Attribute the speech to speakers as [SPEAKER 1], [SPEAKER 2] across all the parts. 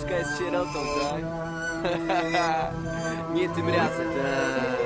[SPEAKER 1] Córka jest sierotą, tak? nie tym razem, tak.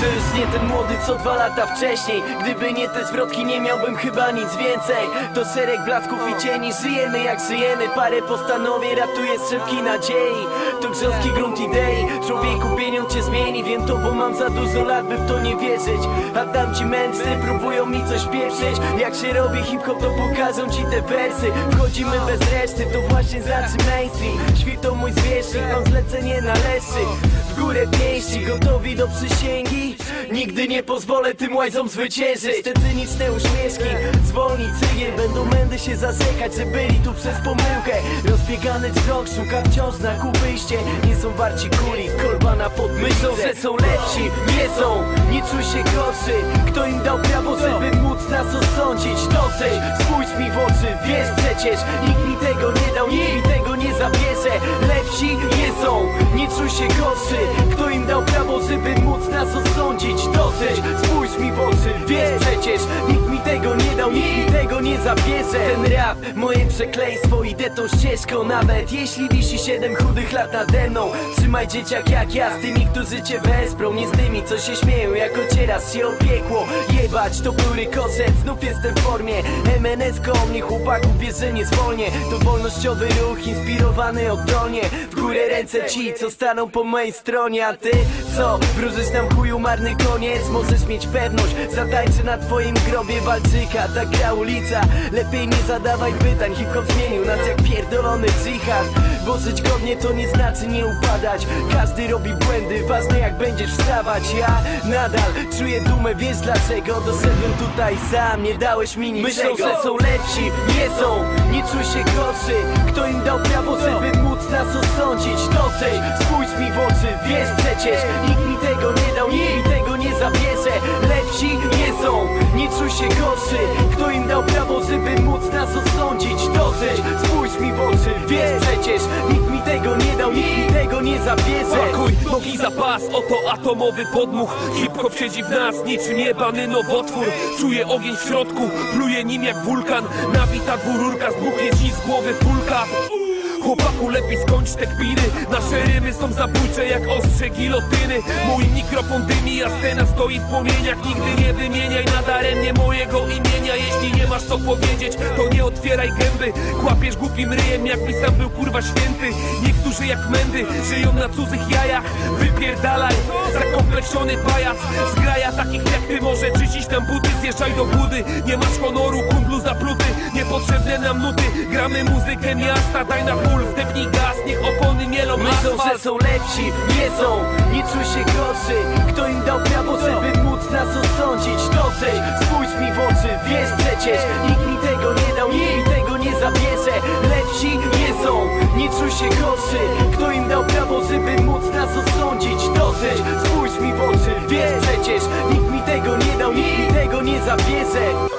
[SPEAKER 1] To nie ten młody co dwa lata wcześniej. Gdyby nie te zwrotki nie miałbym chyba nic więcej. To serek blasków i cieni Żyjemy jak żyjemy. Parę postanowień ratuje strzepki nadziei. To grząski grunt idei. Człowieku pieniądz cię zmieni. Wiem to bo mam za dużo lat by w to nie wierzyć. A dam ci mędrcy próbują mi coś pieprzyć. Jak się robi hip-hop to pokażą ci te wersy. Wchodzimy bez reszty to właśnie znaczy mainstream. Świt to mój zwierzchnik Mam zlecenie na leszy. W górę pięści, gotowi do przysięgi Nigdy nie pozwolę tym łajzom zwyciężyć Te cyniczne uśmieszki, zwolni cygiel. Będą mędy się zasekać, że byli tu przez pomyłkę. Rozbiegany wzrok szuka wciąż znaku wyjście Nie są warci kuli, kolba na podmyślą Że są lepsi, nie są, nie czuj się gorszy Kto im dał prawo, żeby móc nas osądzić Dosyć, spójrz mi w oczy, wiesz przecież Nikt mi tego nie dał, nikt mi tego nie zabierze. Lepsi nie są, nie czuj się gorszy. Kto im dał prawo, żeby móc nas osądzić Dosyć, spójrz mi w oczy, wiesz przecież Nikt mi tego nie dał, nikt mi nie zabierze. Ten rap, moje przekleństwo, idę tą ścieżką. Nawet jeśli wisi siedem chudych lat nade mną Trzymaj dzieciak jak ja z tymi, którzy cię wesprą. Nie z tymi, co się śmieją, jak ocieras się opiekło Jebać to plury koszet, znów jestem w formie. MNS koło mnie, chłopaków wiesz, że nie zwolnię. To wolnościowy ruch, inspirowany oddolnie W górę ręce ci, co staną po mojej stronie A ty, co? Wróżysz nam chuju marny koniec. Możesz mieć pewność, zatańczę na twoim grobie walczyka. Ta gra ulica, lepiej nie zadawaj pytań. Hip-hop zmienił nas jak pierdolony dżihad. Bo żyć godnie to nie znaczy nie upadać. Każdy robi błędy, ważne jak będziesz wstawać. Ja nadal czuję dumę, wiesz dlaczego? Doszedłem tutaj sam, nie dałeś mi niczego. Myślą, że są lepsi, nie są, czuj się gorszy Kto im dał prawo, żeby móc nas osądzić. Dosyć, spójrz mi w oczy, wiesz przecież Nikt mi tego nie dał, nikt mi tego nie zabierze. Lepsi nie są, nie czuj się gorszy. Kto im dał prawo, żeby móc nas osądzić? Dosyć, spójrz mi w oczy, wiesz przecież Nikt mi tego nie dał, nikt mi nie zabierze
[SPEAKER 2] Pakuj nogi za pas, oto atomowy podmuch. Hip-hop siedzi w nas, niczym jebany nowotwór. Czuję ogień w środku, pluje nim jak wulkan. Nabita dwururka, zbuchnie ci z głowy fulka Chłopaku, lepiej skończ te kpiny. Nasze rymy są zabójcze jak ostrze gilotyny. Mój mikrofon dymi, a scena stoi w płomieniach. Nigdy nie wymieniaj nadaremnie mojego imienia. Jeśli nie masz co powiedzieć, to nie otwieraj gęby. Kłapiesz głupim ryjem, jakby sam był kurwa święty. Niektórzy jak mędy, żyją na cudzych jajach. Wypierdalaj, zakompleksiony pajac. Zgraja takich jak ty może czyścić nam buty. Zjeżdżaj do budy, nie masz honoru, kundlu zapluty. Niepotrzebne nam nuty, gramy muzykę miasta Daj na ból, wdepnij gaz, niech opony mielą
[SPEAKER 1] Myślą, że
[SPEAKER 2] asfalt.
[SPEAKER 1] są lepsi, nie są, nie czuj się gorszy. Kto im dał prawo, żeby móc nas osądzić Dosyć, spójrz mi w oczy, wiesz przecież Nikt mi tego nie dał, nikt mi tego nie zabierze. Lepsi nie są, nie czuj się gorszy. Kto im dał prawo, żeby móc nas osądzić Dosyć, spójrz mi w oczy, wiesz przecież Nikt mi tego nie dał, nikt mi tego nie zabierze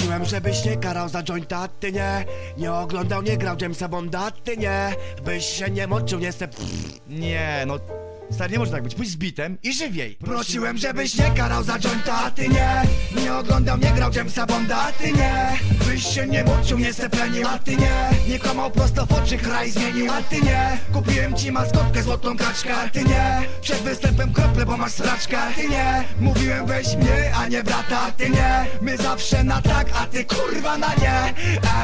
[SPEAKER 3] Prosiłem, żebyś nie karał za jointa, ty nie Nie oglądał, nie grał Jamesa Bonda, ty nie Byś się nie moczył, nie se...
[SPEAKER 4] Nie, no. Stary, nie może tak być. Pójdź z bitem i żywiej.
[SPEAKER 3] Prosiłem, żebyś nie karał za jointa, ty nie Nie oglądał, nie grał Jamesa Bonda, ty nie. Byś się nie moczył, nie seplenił, a ty nie. Nie kłamał prosto w oczy, kraj zmienił, a ty nie. Kupiłem ci maskotkę, złotą kaczkę, a ty nie. Przed występem krople, bo masz straczkę, a ty nie. Mówiłem weź mnie, a nie brata, a ty nie. My zawsze na tak, a ty kurwa na nie.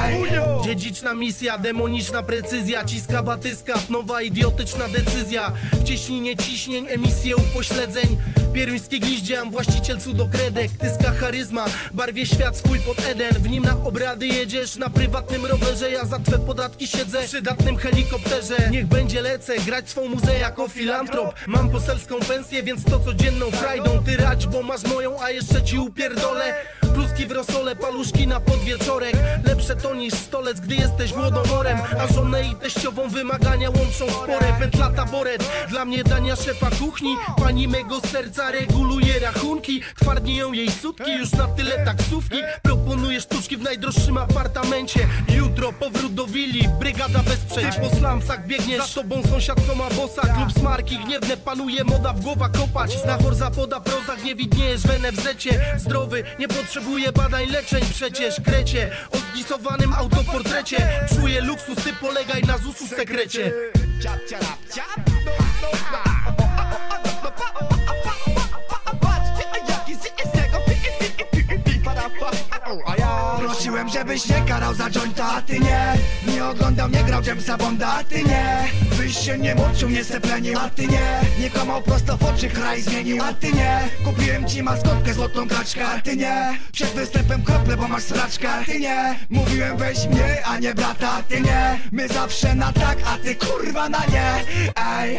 [SPEAKER 3] Ej.
[SPEAKER 5] Dziedziczna misja, demoniczna precyzja Ciska batyska, nowa idiotyczna decyzja. W cieśninie ciśnień, emisje upośledzeń pieruńskie gwiździe Am właściciel cudokredek, tyska charyzma Barwie świat swój pod Eden. W nim na obrady jedziesz na prywatnym rowerze. Ja za twe podatki siedzę w przydatnym helikopterze. Niech będzie lecę, grać swą muzę jako filantrop. Mam poselską pensję, więc to codzienną frajdą Ty rać, bo masz moją, a jeszcze ci upierdolę. Pluski w rosole, paluszki na podwieczorek. Lepsze to niż stolec, gdy jesteś głodomorem A żonę i teściową wymagania łączą spore Pętla taboret, dla mnie dania szefa kuchni. Pani mego serca reguluje rachunki Twardnieją jej sutki, już na tyle taksówki. Proponuję sztuczki w najdroższym apartamencie. Jutro powrót do willi, brygada bez Ty po slumsach biegniesz, za tobą sąsiad co ma bossa. Klub smarki, gniewne panuje moda w głowa kopać. Znachor zapoda prozach, nie widniejesz w NFZ-cie Zdrowy, nie potrzebuje badań leczeń. Przecież Krecie, o autoportrecie. Czuję luksus, ty polegaj na ZUS-u sekrecie.
[SPEAKER 3] Ciap, ciap, ciap. A ja prosiłem, żebyś nie karał za jointa, a ty nie. Nie oglądał, nie grał Jamesa Bonda, a ty nie. Byś się nie muczył, nie seplenił, a ty nie. Nie kłamał prosto w oczy, kraj zmienił, a ty nie. Kupiłem ci maskotkę, złotą kaczkę, a ty nie. Przed występem krople, bo masz sraczkę, a ty nie. Mówiłem weź mnie, a nie brata, a ty nie. My zawsze na tak, a ty kurwa na nie. Ej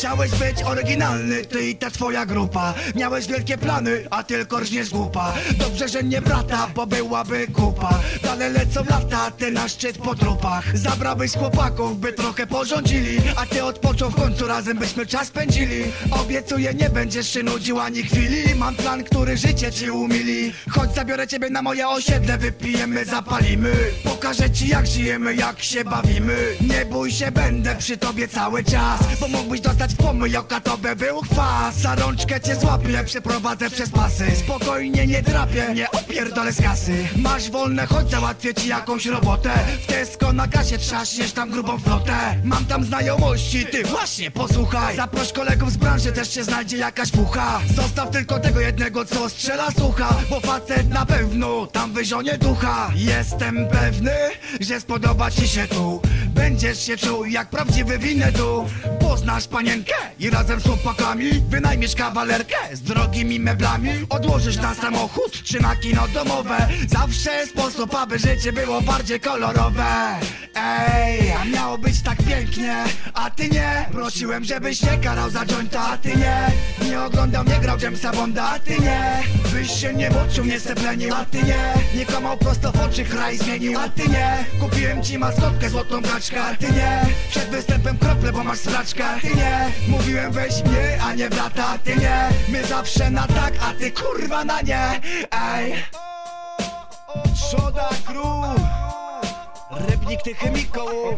[SPEAKER 3] Chciałeś być oryginalny, ty i ta twoja grupa. Miałeś wielkie plany, a tylko rżniesz głupa Dobrze, że nie brata, bo byłaby kupa. Dalej lecą lata, ty na szczyt po trupach. Zabrałeś chłopaków, by trochę porządzili. A ty odpoczął w końcu, razem byśmy czas spędzili. Obiecuję, nie będziesz się nudził ani chwili. Mam plan, który życie ci umili. Chodź, zabiorę ciebie na moje osiedle Wypijemy, zapalimy. Pokażę ci jak żyjemy, jak się bawimy. Nie bój się, będę przy tobie cały czas Bo mógłbyś dostać w pomyj, oka to by był kwas. Za rączkę cię złapię, przeprowadzę przez pasy. Spokojnie, nie drapię, nie opierdolę z kasy. Masz wolne, chodź, załatwię ci jakąś robotę. W Tesco na gasie trzaśniesz tam grubą flotę. Mam tam znajomości, ty właśnie, posłuchaj. Zaproś kolegów z branży, też się znajdzie jakaś fucha Zostaw tylko tego jednego, co strzela sucha Bo facet na pewno tam wyzionie ducha. Jestem pewny, że spodoba ci się tu. Będziesz się czuł jak prawdziwy winetu Poznasz panienkę i razem z chłopakami Wynajmiesz kawalerkę z drogimi meblami. Odłożysz na samochód czy na kino domowe. Zawsze sposób, aby życie było bardziej kolorowe. Ej, a miało być tak pięknie A ty nie, prosiłem żebyś nie karał za jointa A ty nie, nie oglądał, nie grał Jamesa Bonda A ty nie, byś się nie muczył, nie seplenił A ty nie, nie kłamał prosto w oczy, kraj zmienił A ty nie, kupiłem ci maskotkę, złotą kaczkę A ty nie, przed występem krople, bo masz sraczkę A ty nie, mówiłem weź mnie, a nie brata ty nie, my zawsze na tak, a ty kurwa na nie. Ej. Trzoda crew Rybnik tych chemików